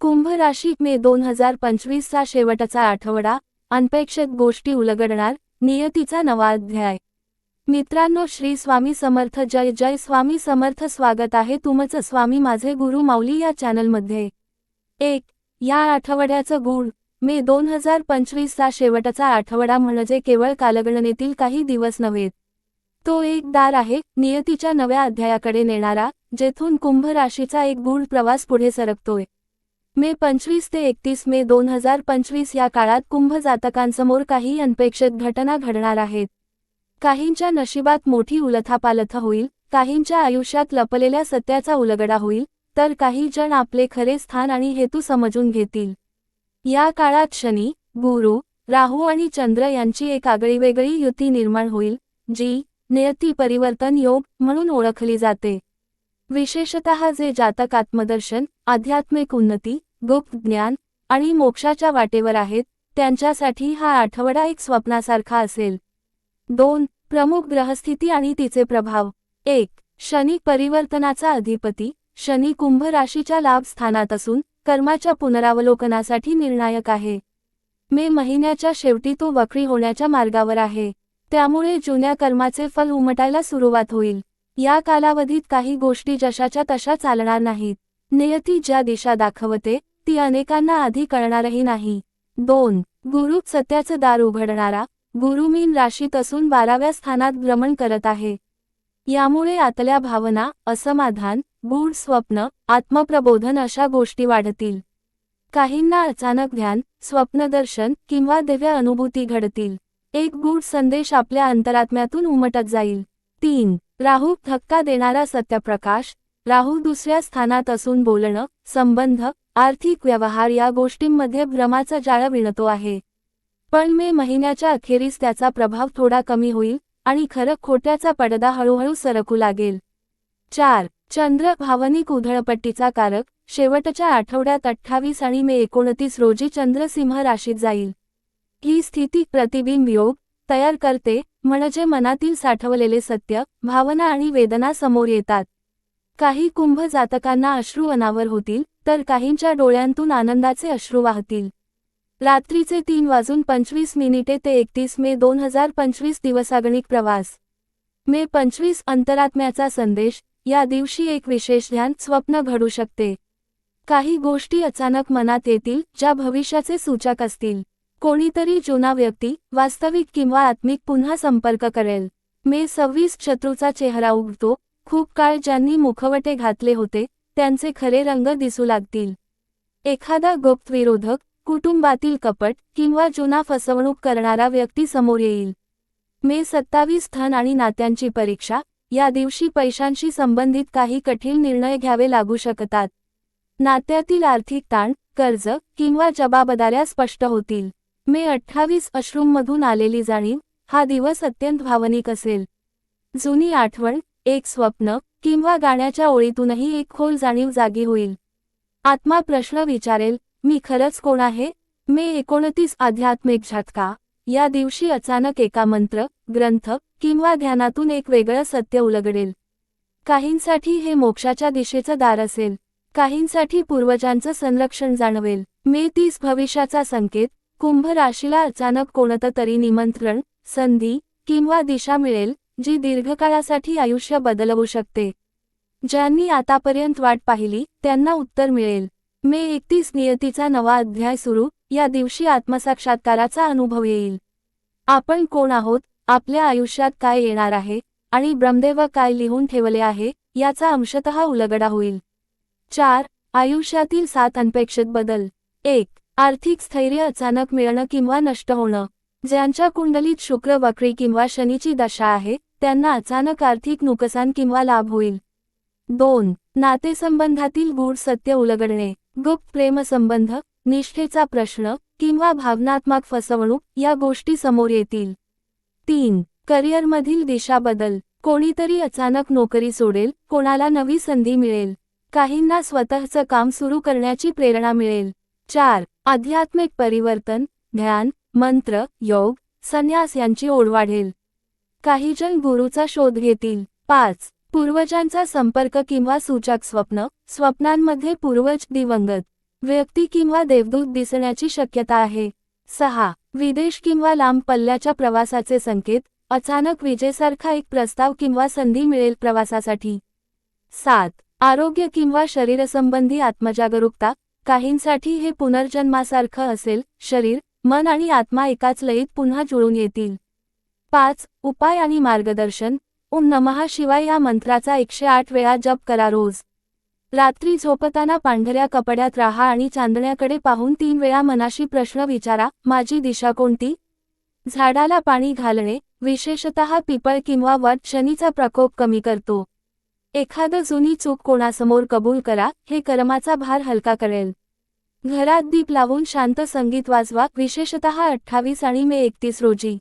कुंभ राशी मे दोन हजार पंचवीसचा शेवटचा आठवडा अनपेक्षित गोष्टी उलगडणार नियतीचा नवा अध्याय. मित्रांनो श्री स्वामी समर्थ जय जय स्वामी समर्थ स्वागत आहे तुमचं स्वामी माझे गुरु माऊली या चॅनलमध्ये. एक या आठवड्याचं गुण. मे दोन हजार पंचवीसचा शेवटचा आठवडा म्हणजे केवळ कालगणनेतील काही दिवस नव्हेत तो एक दार आहे नियतीच्या नव्या अध्यायाकडे नेणारा जेथून कुंभ राशीचा एक गूढ प्रवास पुढे सरकतोय. मे पंचवीस ते एकतीस मे दोन हजार पंचवीस या काळात कुंभ जातकांसमोर काही अनपेक्षित घटना घडणार आहेत. काहींच्या नशिबात मोठी उलथापालथ होईल काहींच्या आयुष्यात लपलेल्या सत्याचा उलगडा होईल तर काही जण आपले खरे स्थान आणि हेतू समजून घेतील. या काळात शनी गुरु राहू आणि चंद्र यांची एक आगळीवेगळी युती निर्माण होईल जी नियती परिवर्तन योग म्हणून ओळखली जाते. विशेषतः जे जातक आत्मदर्शन आध्यात्मिक उन्नती गुप्त ज्ञान आणि मोक्षाच्या वाटेवर आहेत त्यांच्यासाठी हा आठवडा एक स्वप्नासारखा असेल. दोन प्रमुख ग्रहस्थिती आणि तिचे प्रभाव. एक शनी परिवर्तनाचा अधिपती. शनी कुंभ राशीच्या लाभ स्थानात असून कर्माच्या पुनरावलोकनासाठी निर्णायक आहे. मे महिन्याच्या शेवटी तो वक्री होण्याच्या मार्गावर आहे. त्यामुळे जुन्या कर्माचे फल उमटायला सुरुवात होईल. या कालावधीत काही गोष्टी जशाच्या तशा चालणार नाहीत. नियती ज्या दिशा दाखवते ती अनेकांना आधी कळणारही नाही. दोन गुरु सत्याचं दार उघडणारा. गुरु मीन राशीत असून बाराव्या स्थानात भ्रमण करत आहे. यामुळे आतल्या भावना असमाधान गूढ स्वप्न आत्मप्रबोधन अशा गोष्टी वाढतील. काहींना अचानक ध्यान स्वप्नदर्शन किंवा दिव्य अनुभूती घडतील. एक गूढ संदेश आपल्या अंतरात्म्यातून उमटत जाईल. तीन राहू धक्का देणारा सत्यप्रकाश. राहू दुसऱ्या स्थानात असून बोलणं संबंध आर्थिक व्यवहार या गोष्टींमध्ये भ्रमाचा जाळं विणतो आहे. पण मे महिन्याच्या अखेरीस त्याचा प्रभाव थोडा कमी होईल आणि खरं खोट्याचा पडदा हळूहळू सरकू लागेल. चार. चंद्र भावनिक उधळपट्टीचा कारक. शेवटच्या आठवड्यात अठ्ठावीस आणि मे एकोणतीस रोजी चंद्र सिंह राशीत जाईल. ही स्थिती प्रतिबिंब योग तयार करते म्हणजे मनातील साठवलेले सत्य भावना आणि वेदना समोर येतात. काही कुंभ जातकांना अश्रू अनावर होतील तर काहींच्या डोळ्यांतून आनंदाचे अश्रू वाहतील. रात्रीचे तीन वाजून पंचवीस मिनिटे ते एकतीस मे दोन हजार पंचवीस दिवसागणिक प्रवास. मे पंचवीस अंतरात्म्याचा संदेश या दिवशी एक विशेष ध्यान स्वप्न घडू शकते. काही गोष्टी अचानक मनात येतील ज्या भविष्याचे सूचक असतील. कोणीतरी जुना व्यक्ती वास्तविक किंवा आत्मिक पुन्हा संपर्क करेल. मे सव्वीस शत्रूचा चेहरा उघडतो खूप काळ ज्यांनी मुखवटे घातले होते त्यांचे खरे रंग दिसू लागतील. एखादा गुप्त विरोधक कुटुंबातील कपट किंवा जुना फसवणूक करणारा व्यक्ती समोर येईल. मे सत्तावीस धन आणि नात्यांची परीक्षा या दिवशी पैशांशी संबंधित काही कठीण निर्णय घ्यावे लागू शकतात. नात्यातील आर्थिक ताण कर्ज किंवा जबाबदाऱ्या स्पष्ट होतील. मे अठ्ठावीस अश्रूममधून आलेली जाणीव हा दिवस अत्यंत भावनिक असेल. जुनी आठवण एक स्वप्न किंवा गाण्याच्या ओळीतूनही एक खोल जाणीव जागी होईल. आत्मा प्रश्न विचारेल मी खरंच कोण आहे? मे एकोणतीस आध्यात्मिक झटका. या दिवशी अचानक एका मंत्र ग्रंथ किंवा ध्यानातून एक वेगळं सत्य उलगडेल. काहींसाठी हे मोक्षाच्या दिशेचं दार असेल. काहींसाठी पूर्वजांचं संरक्षण जाणवेल. मे तीस भविष्याचा संकेत. कुंभ राशीला अचानक कोणतं तरी निमंत्रण संधी किंवा दिशा मिळेल. जी दीर्घकाळासाठी आयुष्य बदलवू शकते. ज्यांनी आतापर्यंत वाट पाहिली त्यांना उत्तर मिळेल. मे एकतीस नियतीचा नवा अध्याय सुरू या दिवशी आत्मसाक्षात्काराचा अनुभव येईल. आपण कोण आहोत आपल्या आयुष्यात काय येणार आहे आणि ब्रह्मदेव काय लिहून ठेवले आहे याचा अंशतः उलगडा होईल. चार आयुष्यातील सात अनपेक्षित बदल. एक आर्थिक स्थैर्य अचानक मिळणं किंवा नष्ट होणं. ज्यांच्या कुंडलीत शुक्र वक्री किंवा शनीची दशा आहे त्यांना अचानक आर्थिक नुकसान किंवा लाभ होईल. दोन नातेसंबंधातील गूढ सत्य उलगडणे. गुप्त प्रेमसंबंध निष्ठेचा प्रश्न किंवा भावनात्मक फसवणूक या गोष्टी समोर येतील. तीन करिअरमधील दिशा बदल. कोणीतरी अचानक नोकरी सोडेल कोणाला नवी संधी मिळेल. काहींना स्वतःचं काम सुरू करण्याची प्रेरणा मिळेल. चार आध्यात्मिक परिवर्तन ध्यान मंत्र योग संन्यास यांची ओढ वाढेल. काही जण गुरुचा शोध घेतील. पाच. पूर्वजांचा संपर्क किंवा सूचक स्वप्न. स्वप्नांमध्ये पूर्वज दिवंगत. व्यक्ती किंवा देवदूत दिसण्याची शक्यता आहे. सहा. विदेश किंवा लांब पल्ल्याच्या प्रवासाचे संकेत. अचानक विजेसारखा एक प्रस्ताव किंवा संधी मिळेल प्रवासासाठी. सात. आरोग्य किंवा शरीरसंबंधी आत्मजागरूकता. काहींसाठी हे पुनर्जन्मासारखं असेल. शरीर मन आणि आत्मा एकाच लयीत पुन्हा जुळून येतील. पाच उपाय आणि मार्गदर्शन. ओम नमः शिवाय या मंत्राचा एकशे आठ वेळा जप करा रोज. रात्री झोपताना पांढऱ्या कपड्यात राहा आणि चांदण्याकडे पाहून तीन वेळा मनाशी प्रश्न विचारा माझी दिशा कोणती झाडाला पाणी घालणे विशेषतः पिपळ किंवा वट शनीचा प्रकोप कमी करतो. एखादं जुनी चूक कोणासमोर कबूल करा हे कर्माचा भार हलका करेल. घरात दीप लावून शांत संगीत वाजवा विशेषतः अठ्ठावीस आणि मे एकतीस रोजी.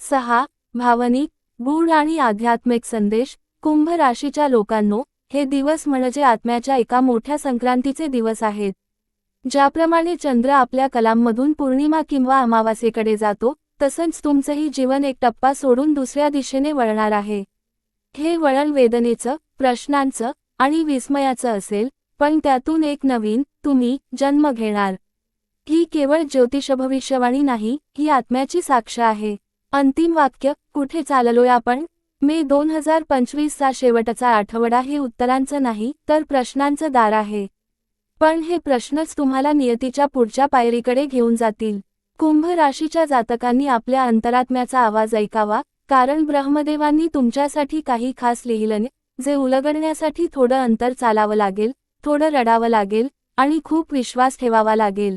सहा भावनिक गूढ आणि आध्यात्मिक संदेश कुंभ राशीच्या लोकांनो हे दिवस म्हणजे आत्म्याच्या एका मोठ्या संक्रांतीचे दिवस आहेत. ज्याप्रमाणे चंद्र आपल्या कलांमधून पौर्णिमा किंवा अमावास्येकडे जातो तसंच तुमचंही जीवन एक टप्पा सोडून दुसऱ्या दिशेने वळणार आहे. हे वळण वेदनेचं प्रश्नांचं आणि विस्मयाचं असेल पण त्यातून एक नवीन तुम्ही जन्म घेणार. ही केवळ ज्योतिषभविष्यवाणी नाही ही आत्म्याची साक्ष आहे. अंतिम वाक्य कुठे चाललोय आपण? मे दोन हजार पंचवीसचा शेवटचा आठवडा हे उत्तरांचं नाही तर प्रश्नांचं दार आहे. पण हे प्रश्नच तुम्हाला नियतीच्या पुढच्या पायरीकडे घेऊन जातील. कुंभ राशीच्या जातकांनी आपल्या अंतरात्म्याचा आवाज ऐकावा कारण ब्रह्मदेवांनी तुमच्यासाठी काही खास लिहिलं नाही जे उलगडण्यासाठी थोडं अंतर चालावं लागेल थोडं रडावं लागेल आणि खूप विश्वास ठेवावा लागेल.